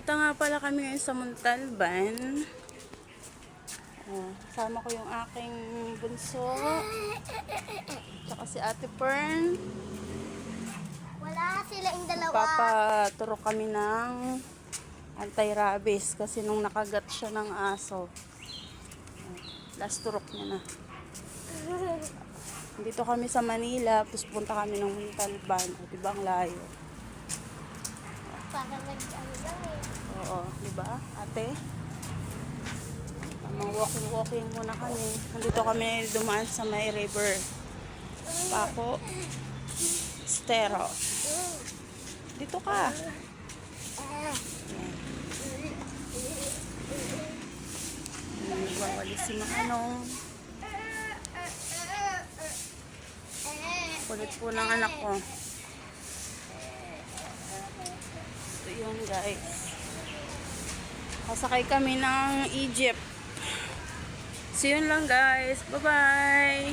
Punta nga pala kami ngayon sa Montalban. Oh, kasama ko yung aking bunso. Tsaka si Ate Pern. Wala sila yung dalawa. Papaturo kami ng anti-rabies kasi nung nakagat siya ng aso. Last turok niya na. Dito kami sa Manila, tapos punta kami ng Montalban. O, diba ang layo? Para nag ano lang eh. Oo, di ba, ate? Tamang walking-walking muna kami. Nandito kami dumaan sa may river. Paco. Stero. Dito ka. Nagwawalis si Manong. Kulit po ng anak ko. Yun guys. Kasakay kami ng Egypt. So yun lang guys. Bye-bye!